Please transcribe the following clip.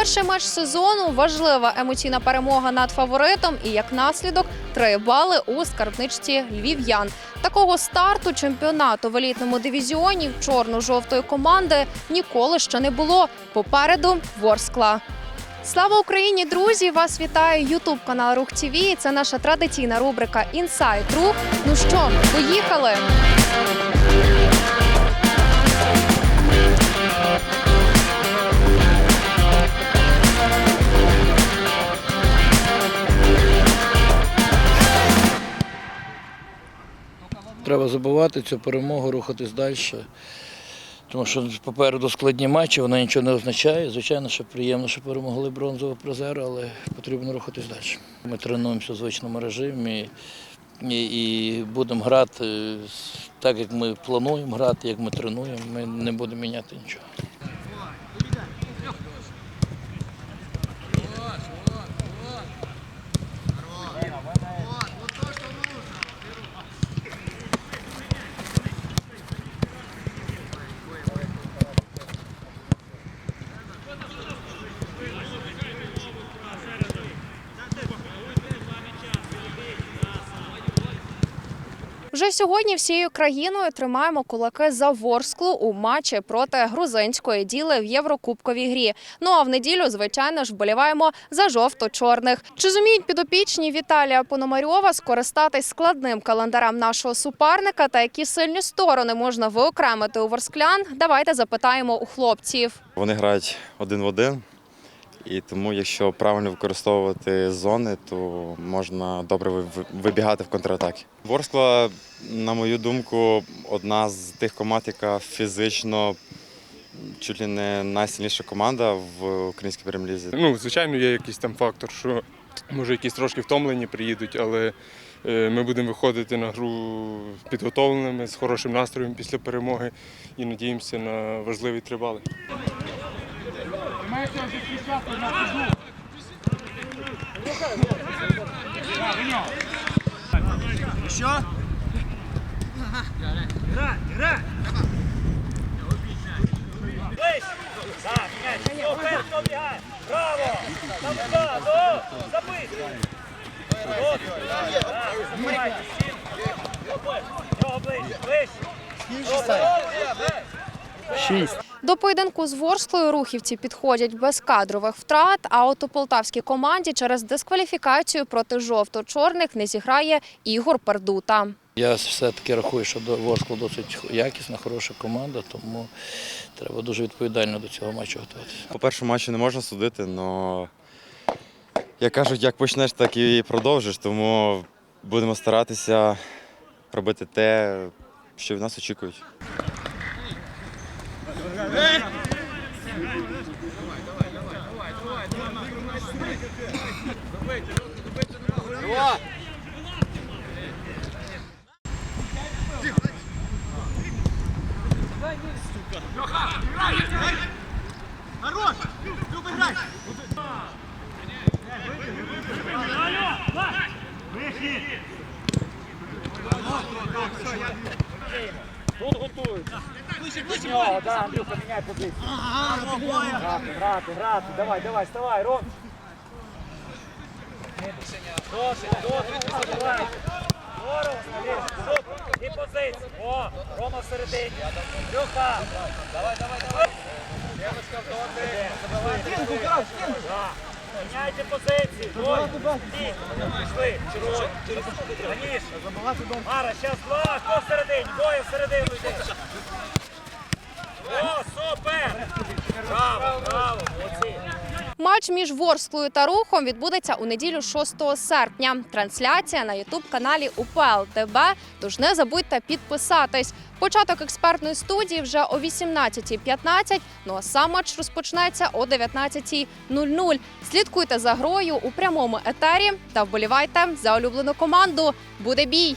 Перший матч сезону важлива емоційна перемога над фаворитом і як наслідок три бали у скарбничці львів'ян. Такого старту чемпіонату в елітному дивізіоні чорно-жовтої команди ніколи ще не було. Попереду Ворскла. Слава Україні, друзі! Вас вітає Ютуб канал Рух ТВ. Це наша традиційна рубрика Інсайд Рух. Ну що, поїхали? Треба забувати цю перемогу, рухатись далі. Тому що попереду складні матчі, вона нічого не означає. Звичайно, що приємно, що перемогли бронзовий призеру, але потрібно рухатись далі. Ми тренуємося в звичному режимі і, і будемо грати так, як ми плануємо грати, як ми тренуємо. Ми не будемо міняти нічого. Вже сьогодні всією країною тримаємо кулаки за Ворсклу у матчі проти грузинської діли в Єврокубковій грі. Ну а в неділю, звичайно ж, вболіваємо за жовто-чорних. Чи зуміють підопічні Віталія Пономарьова скористатись складним календарем нашого суперника та які сильні сторони можна виокремити у ворсклян? Давайте запитаємо у хлопців. Вони грають один в один, і тому, якщо правильно використовувати зони, то можна добре вибігати в контратаки. Ворскла, на мою думку, одна з тих команд, яка фізично чуть ли не найсильніша команда в українській прем'єр-лізі. Ну, звичайно, є якийсь там фактор, що може якісь трошки втомлені приїдуть, але е, ми будемо виходити на гру підготовленими, з хорошим настроєм після перемоги і надіємося на важливі три бали. До поєдинку з Ворсклою рухівці підходять без кадрових втрат. А от у полтавській команді через дискваліфікацію проти жовто-чорних не зіграє Ігор Пердута. Я все-таки рахую, що до Ворскла досить якісна, хороша команда, тому треба дуже відповідально до цього матчу готуватися. По першому матчу не можна судити, але як кажуть, як почнеш, так і продовжиш. Тому будемо старатися робити те, що від нас очікують. Хорош! Люба, играй! Грати, грати, давай, давай, вставай, Ром. Досить. Здорово. І позиції. О, Рома всередині. Люха. Давай, давай, давай. Девочка в доти. Стінку, крав, стінку. Міняйте позиції. Двоє. Стій. Пішли. Червоно. Раніше. Мара, зараз два. Хто всередині? Двоє всередину йде. О, супер! Браво, браво, молодці. Матч між Ворсклою та Рухом відбудеться у неділю 6 серпня. Трансляція на ютуб каналі УПЛ ТБ. Тож не забудьте підписатись. Початок експертної студії вже о 18.15, Ну а сам матч розпочнеться о 19.00. Слідкуйте за грою у прямому етері та вболівайте за улюблену команду. Буде бій!